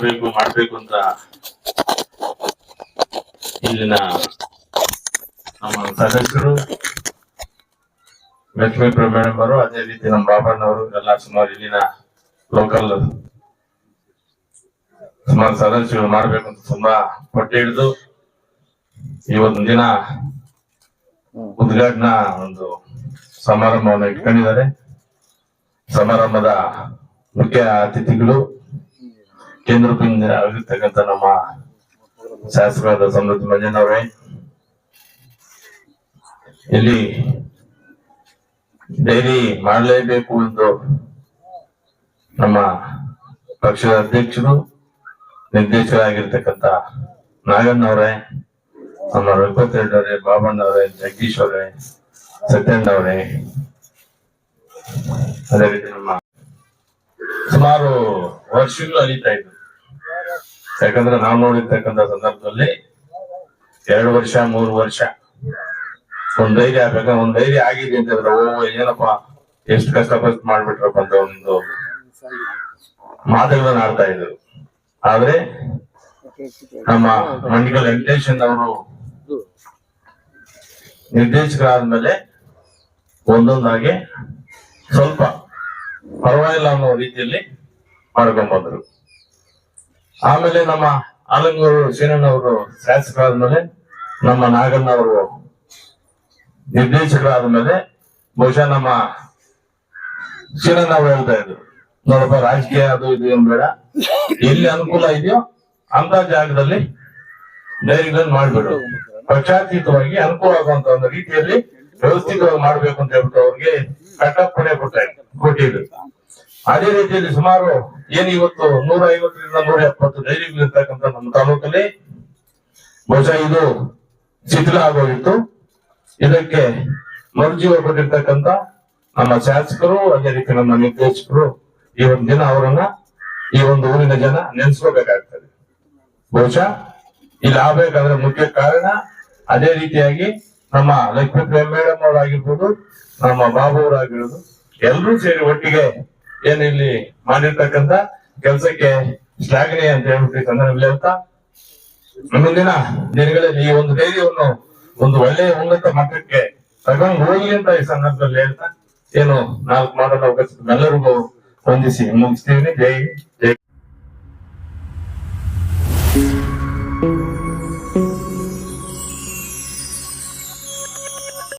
ಮಾಡಬೇಕು ಮಾಡಬೇಕು ಅಂತ ಇಲ್ಲಿನ ನಮ್ಮ ಸದಸ್ಯರು, ಲಕ್ಷ್ಮೀ ಮೇಡಮ್ ಅವರು, ಅದೇ ರೀತಿ ನಮ್ಮ ಬಾಬಣ್ಣವರು ಎಲ್ಲ ಸುಮಾರು ಇಲ್ಲಿನ ಲೋಕಲ್ ಸುಮಾರು ಸದಸ್ಯರು ಮಾಡ್ಬೇಕು ಅಂತ ತುಂಬಾ ಪಟ್ಟಿ ಹಿಡಿದು ಇವತ್ತಿನ ದಿನ ಉದ್ಘಾಟನಾ ಒಂದು ಸಮಾರಂಭವನ್ನು ಇಟ್ಕೊಂಡಿದ್ದಾರೆ. ಸಮಾರಂಭದ ಮುಖ್ಯ ಅತಿಥಿಗಳು ಕೇಂದ್ರದಿಂದ ಆಗಿರ್ತಕ್ಕಂಥ ನಮ್ಮ ಶಾಸಕರಾದ ಸಮೃದ್ಧಿ ಮಂಜನವರೇ ಇಲ್ಲಿ ಡೈರಿ ಮಾಡಲೇಬೇಕು ಎಂದು ನಮ್ಮ ಪಕ್ಷದ ಅಧ್ಯಕ್ಷರು ನಿರ್ದೇಶಕರಾಗಿರ್ತಕ್ಕಂಥ ನಾಗಣ್ಣವರೇ ನಮ್ಮ ರಘುಪತಿ ರೆಡ್ಡಿ ಅವರೇ ಬಾಬಣ್ಣವರೇ ಜಗದೀಶ್ ಅವರೇ ಅವರೇ, ಅದೇ ರೀತಿ ನಮ್ಮ ಸುಮಾರು ವರ್ಷಗಳು ಅಲಿತಾ ಇದ್ರು ಯಾಕಂದ್ರೆ ನಾವು ನೋಡಿರ್ತಕ್ಕಂಥ ಸಂದರ್ಭದಲ್ಲಿ ಎರಡು ವರ್ಷ, ಮೂರು ವರ್ಷ. ಒಂದ್ ಧೈರ್ಯ ಆಗ್ಬೇಕ, ಒಂದ್ ಧೈರ್ಯ ಆಗಿದೆ ಅಂತಂದ್ರೆ ಓ, ಏನಪ್ಪ, ಎಷ್ಟು ಕಷ್ಟಪಟ್ಟು ಮಾಡ್ಬಿಟ್ರಪ್ಪ ಅಂತ ಒಂದು ಮಾತುಗಳನ್ನ ಆಡ್ತಾ ಇದ್ರು ಆದ್ರೆ ನಮ್ಮ ಮಂಡಿಕಲ್ ವೆಂಕಟೇಶನ್ ಅವರು ನಿರ್ದೇಶಕರಾದ್ಮೇಲೆ ಒಂದೊಂದಾಗಿ ಸ್ವಲ್ಪ ಪರವಾಗಿಲ್ಲ ಅನ್ನೋ ರೀತಿಯಲ್ಲಿ ಮಾಡ್ಕೊಂಡ್ ಬಂದ್ರು. ಆಮೇಲೆ ನಮ್ಮ ಆಲಂಗೂರು ಶೀನಣ್ಣವರು ಶಾಸಕರಾದ್ಮೇಲೆ ನಮ್ಮ ನಾಗಣ್ಣ ಅವರು ನಿರ್ದೇಶಕರಾದ ಮೇಲೆ ಬಹುಶಃ ನಮ್ಮ ಶೀನಣ್ಣ ಅವರು ಹೇಳ್ತಾ ಇದ್ರು. ನೋಡಪ್ಪ, ರಾಜಕೀಯ ಅದು ಇದು ಏನ್ ಬೇಡ. ಎಲ್ಲಿ ಅನುಕೂಲ ಇದೆಯೋ ಅಂತ ಜಾಗದಲ್ಲಿ ಡೈರಿಗಳನ್ನು ಮಾಡ್ಬಿಡು. ಪಕ್ಷಾತೀತವಾಗಿ ಅನುಕೂಲ ಆಗುವಂತ ಒಂದು ರೀತಿಯಲ್ಲಿ ವ್ಯವಸ್ಥಿತವಾಗಿ ಮಾಡ್ಬೇಕು ಅಂತ ಹೇಳ್ಬಿಟ್ಟು ಅವ್ರಿಗೆ ಕಟ್ಟಪ್ಪಣೆ ಕೊಟ್ಟ, ಕೊಟ್ಟಿದ್ರು. ಅದೇ ರೀತಿಯಲ್ಲಿ ಸುಮಾರು ಏನ್ ಇವತ್ತು? ನೂರ ಐವತ್ತರಿಂದ ನೂರ ಎಪ್ಪತ್ತು ಡೈರಿಗಳು ಇರ್ತಕ್ಕಂಥ ನಮ್ಮ ತಾಲೂಕಲ್ಲಿ ಬಹುಶಃ ಇದು ಶಿಥಿಲ ಆಗೋಗಿತ್ತು ಇದಕ್ಕೆ ಮರುಜೀವ ಕೊಟ್ಟಿರ್ತಕ್ಕಂಥ ನಮ್ಮ ಶಾಸಕರು, ಅದೇ ರೀತಿ ನಮ್ಮ ನಿರ್ದೇಶಕರು ಈ ಒಂದು ದಿನ ಅವರನ್ನ ಈ ಒಂದು ಊರಿನ ಜನ ನೆನೆಸ್ಕೋಬೇಕಾಗ್ತದೆ. ಬಹುಶಃ ಇಲ್ಲಿ ಆಗ್ಬೇಕಾದ್ರೆ ಮುಖ್ಯ ಕಾರಣ ಅದೇ ರೀತಿಯಾಗಿ ನಮ್ಮ ಲಕ್ಷ್ಮೀ ಮೇಡಮ್ ಅವರಾಗಿರ್ಬೋದು, ನಮ್ಮ ಬಾಬು ಅವರಾಗಿರ್ಬೋದು ಎಲ್ಲರೂ ಸೇರಿ ಒಟ್ಟಿಗೆ ಏನ್ ಇಲ್ಲಿ ಮಾಡಿರ್ತಕ್ಕಂತ ಕೆಲಸಕ್ಕೆ ಶ್ಲಾಘನೆ ಅಂತ ಹೇಳ್ಬಿಟ್ಟು ಸಂದರ್ಭದಲ್ಲಿ ಅಂತ. ಮುಂದಿನ ದಿನಗಳಲ್ಲಿ ಈ ಒಂದು ಧೈರ್ಯವನ್ನು, ಒಂದು ಒಳ್ಳೆಯ ಉನ್ನತ ಮಟ್ಟಕ್ಕೆ ತಗೊಂಡು ಹೋಗಿ ಅಂತ ಈ ಸಂದರ್ಭದಲ್ಲಿ ಹೇಳ್ತಾ, ಏನು ನಾಲ್ಕು ಮಾಡಲು ಅವಕಾಶ ಎಲ್ಲರಿಗೂ ವಂದಿಸಿ ಮುಗಿಸ್ತೀವಿ. ಜೈ ಜೈ